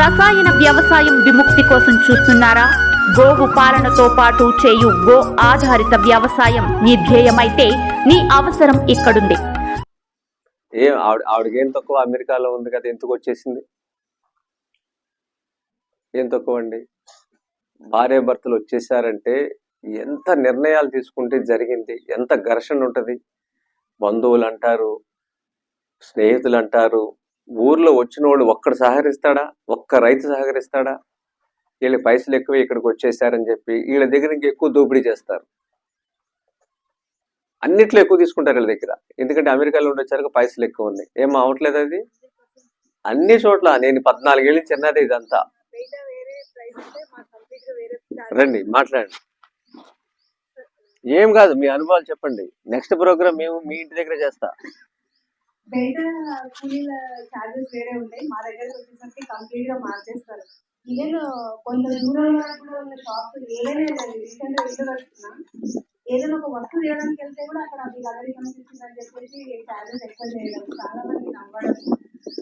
రసాయన వ్యవసాయం విముక్తి కోసం చూస్తున్నారా? గోవు పాలనతో పాటు చేయు గో ఆధారిత వ్యవసాయం నీ ధ్యేయమైతే నీ అవసరం ఇక్కడుంది. ఏం ఆవిడ ఆవిడకి ఏం తక్కువ? అమెరికాలో ఉంది కదా ఎందుకు వచ్చేసింది? ఏం తక్కువ అండి? భార్య భర్తలు వచ్చేసారంటే ఎంత నిర్ణయాలు తీసుకుంటే జరిగింది? ఎంత ఘర్షణ ఉంటుంది? బంధువులు అంటారు స్నేహితులు అంటారు ఊర్లో వచ్చిన వాళ్ళు ఒక్కడు సహకరిస్తాడా? ఒక్క రైతు సహకరిస్తాడా? వీళ్ళ పైసలు ఎక్కువ ఇక్కడికి వచ్చేసారని చెప్పి వీళ్ళ దగ్గర ఇంకా ఎక్కువ దోపిడీ చేస్తారు. అన్నిట్లో ఎక్కువ తీసుకుంటారు వీళ్ళ దగ్గర. ఎందుకంటే అమెరికాలో ఉండొచ్చారు పైసలు ఎక్కువ ఉన్నాయి. ఏం అవట్లేదు అది? అన్ని చోట్ల నేను పద్నాలుగేళ్ళు చిన్నది ఇదంతా. రండి మాట్లాడండి. ఏం కాదు మీ అనుభవాలు చెప్పండి. నెక్స్ట్ ప్రోగ్రామ్ మేము మీ ఇంటి దగ్గర చేస్తా. బయట కూలీల చార్జెస్ వేరే ఉంటాయి. మా దగ్గర వచ్చేసరికి కంప్లీట్గా మార్చేస్తారు. ఈవెన్ కొంత దూరంలో కూడా ఉన్న షాప్స్ ఏదైనా రీసెంట్గా ఇల్లు ఏదైనా ఒక వస్తువు వేయడానికి వెళ్తే కూడా అక్కడ మీకు అందరికి అని చెప్పేసి చార్జెస్ ఎక్కువ చేయడం చాలా మంది నమ్మడం.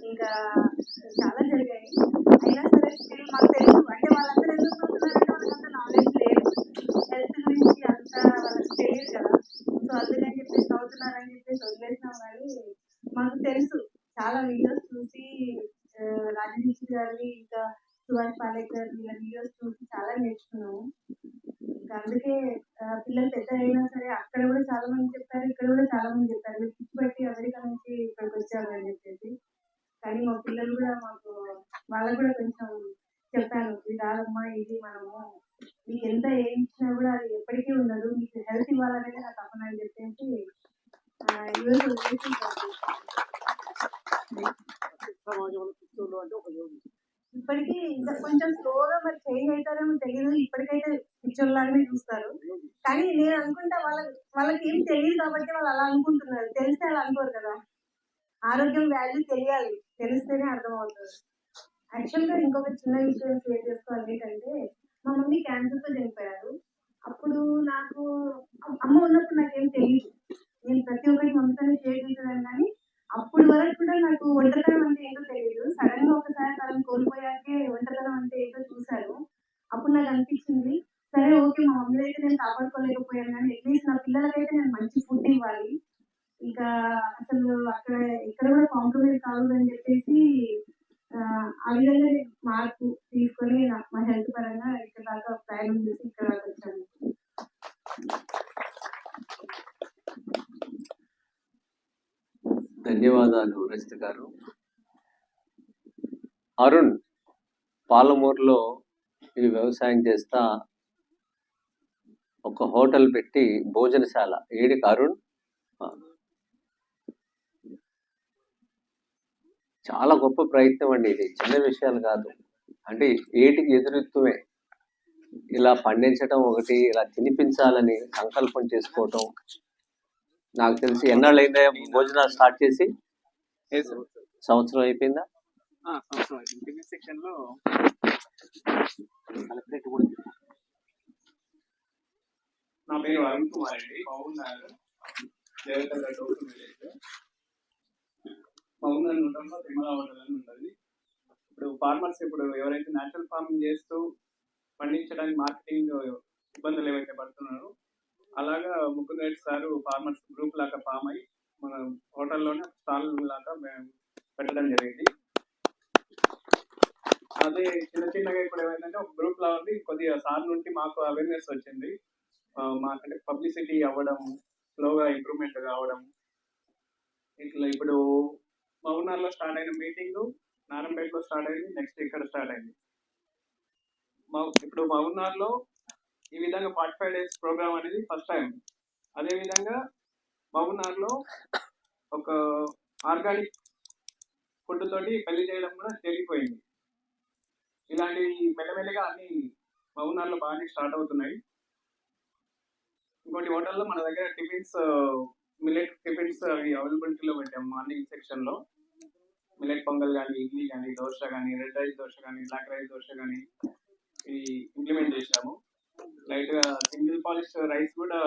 ఇంకా చాలా జరిగాయి. అయినా సరే స్టిల్ మాకు తెలుసు. అంటే వాళ్ళందరూ ఎందుకు చూస్తున్నారంటే వాళ్ళకి అంత నాలెడ్జ్ లేదు. హెల్త్ గురించి అంత వాళ్ళకి తెలియదు కదా. సో అందుకని చెప్పేసి అవుతున్నారని చెప్పేసి వదిలేసినాం కానీ మాకు తెలుసు చాలా వీడియోస్ చూసి ఆ, రాజనీష్ గారి ఇంకా సుభాష్ పాలేకర్ వీళ్ళ వీడియోస్ చూసి చాలా నేర్చుకున్నాము. ఇంకా అందుకే పిల్లలు పెద్ద అయినా సరే అక్కడ కూడా చాలా మంది చెప్పారు ఇక్కడ కూడా చాలా మంది చెప్పారు. మీరు పిచ్చి పెట్టి అమెరికా నుంచి ఇక్కడికి వచ్చారు అని చెప్పేసి. కానీ మా పిల్లలు కూడా మాకు వాళ్ళకు కూడా కొంచెం చెప్పాను ఇది కాదమ్మా ఇది మనము మీకు ఎంత ఏం ఇచ్చినా కూడా అది ఎప్పటికీ ఉండదు మీకు హెల్త్ ఇవ్వాలనేది నా తప్పన అని చెప్పేసి ఆ, ఈరోజు వదిలేసి ఇప్పటికీ ఇంకా కొంచెం స్లోగా మరి చేంజ్ అవుతారేమో తెలియదు ఇప్పటికైతే పిక్చర్ లాగానే చూస్తారు. కానీ నేను అనుకుంటా వాళ్ళ వాళ్ళకి ఏం తెలియదు కాబట్టి వాళ్ళు అలా అనుకుంటున్నారు. తెలిస్తే అలా అనుకోరు కదా. ఆరోగ్యం వాల్యూ తెలియాలి. తెలిస్తేనే అర్థమవుతుంది. యాక్చువల్గా ఇంకొక చిన్న ఇన్సూరెన్స్ ఏం చేసుకోవాలి ఏంటంటే మా మమ్మీ క్యాన్సర్తో చనిపోయారు అప్పుడు నాకు అమ్మ ఉన్నప్పుడు నాకేం తెలియదు నేను ప్రతి ఒక్కటి మమ్మీతోనే షేర్ చేసేదాన్ని కానీ అప్పుడు వరకు కూడా నాకు ఒంటరితనం అంటే ఏంటో తెలియదు సడన్గా ఒకసారి తనని కోల్పోయాకే ఒంటరితనం అంటే ఏంటో చూశాను అప్పుడు నాకు అనిపించింది సరే ఓకే మా మమ్మీ అయితే నేను కాపాడుకోలేకపోయాను కానీ అట్లీస్ట్ నా పిల్లలకైతే నేను మంచి ఫుడ్ ఇవ్వాలి. ఇంకా అసలు అక్కడ ఎక్కడ కూడా కాంప్రమైజ్ కావద్దని చెప్పేసి ఆ, విధంగా నేను మార్పు తీసుకొని మా హెల్త్ పరంగా ఇక్కడ దాకా ప్రయాణం చేసి ఇక్కడ దాకా వచ్చాను. ధన్యవాదాలు రజిత గారు. అరుణ్ పాలమూరులో ఈ వ్యవసాయం చేస్తా ఒక హోటల్ పెట్టి భోజనశాల. ఏడికి అరుణ్ ఆ. చాలా గొప్ప ప్రయత్నం అండి ఇది. చిన్న విషయాలు కాదు. అంటే ఏటికి ఎదురెత్తుమే. ఇలా పండించడం ఒకటి ఇలా తినిపించాలని సంకల్పం చేసుకోవటం. నాకు తెలిసి ఎన్నాళ్ళు అయిందా భోజనాలు స్టార్ట్ చేసి? సంవత్సరం అయిపోయిందా? సెక్షన్లో నా పేరు అరుణ్ కుమార్ అండి. బాగున్నారు దేవతల డోర్ విలేజ్. బాగున్నారు ఉండడంలో తిరుమల హోటల్ అని ఉంటుంది. ఇప్పుడు ఫార్మర్స్ ఇప్పుడు ఎవరైతే నేచురల్ ఫార్మింగ్ చేస్తూ పండించడానికి మార్కెటింగ్ ఇబ్బందులు ఏవైతే పడుతున్నారో అలాగా ముగ్గురు రెడ్డి సార్ ఫార్మర్స్ గ్రూప్ లాగా ఫామ్ అయ్యి మన హోటల్లోనే స్టాల్ లాగా మేము పెట్టడం జరిగింది. అదే చిన్న చిన్నగా ఇప్పుడు ఏమైందంటే ఒక గ్రూప్ లా ఉంది. కొద్దిగా సార్ నుండి మాకు అవేర్నెస్ వచ్చింది. మాకంటే పబ్లిసిటీ అవ్వడం స్లోగా ఇంప్రూవ్మెంట్ కావడం ఇట్లా ఇప్పుడు మౌనార్లో స్టార్ట్ అయిన మీటింగ్ నారంపేటలో స్టార్ట్ అయింది నెక్స్ట్ ఇక్కడ స్టార్ట్ అయింది. మా ఇప్పుడు మౌనార్లో ఈ విధంగా ఫార్టీ ఫైవ్ డేస్ ప్రోగ్రామ్ అనేది ఫస్ట్ టైం అదేవిధంగా మౌనార్లో ఒక ఆర్గానిక్ ఫుడ్ తోటి పెళ్ళి చేయడం కూడా జరిగిపోయింది. ఇలాంటి మెల్లమెల్లగా అన్ని మౌనార్లో బాగానే స్టార్ట్ అవుతున్నాయి. ఇంకోటి హోటల్లో మన దగ్గర టిఫిన్స్ మిలెట్ టిఫిన్స్ అవి అవైలబిలిటీలో పెట్టాం. మార్నింగ్ సెక్షన్లో. మిలెట్ పొంగల్ కానీ ఇడ్లీ కానీ దోశ కానీ రెడ్ రైస్ దోశ కానీ బ్లాక్ రైస్ దోశ కానీ ఇవి ఇంప్లిమెంట్ చేసాము లైట్గా సింగిల్ పాలిష్ రైస్ కూడా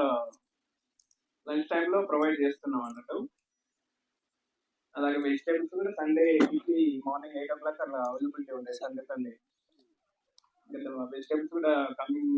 లంచ్ టైంలో ప్రొవైడ్ చేస్తున్నాం అన్నట్టు. అలాగే వెజిటేబుల్స్ కూడా సండే ఈ మార్నింగ్ ఎయిట్ ఓ క్లాక్ అలా అవైలబిలిటీ ఉంటాయి సండే సండే. వెజిటేబుల్స్ కూడా కమింగ్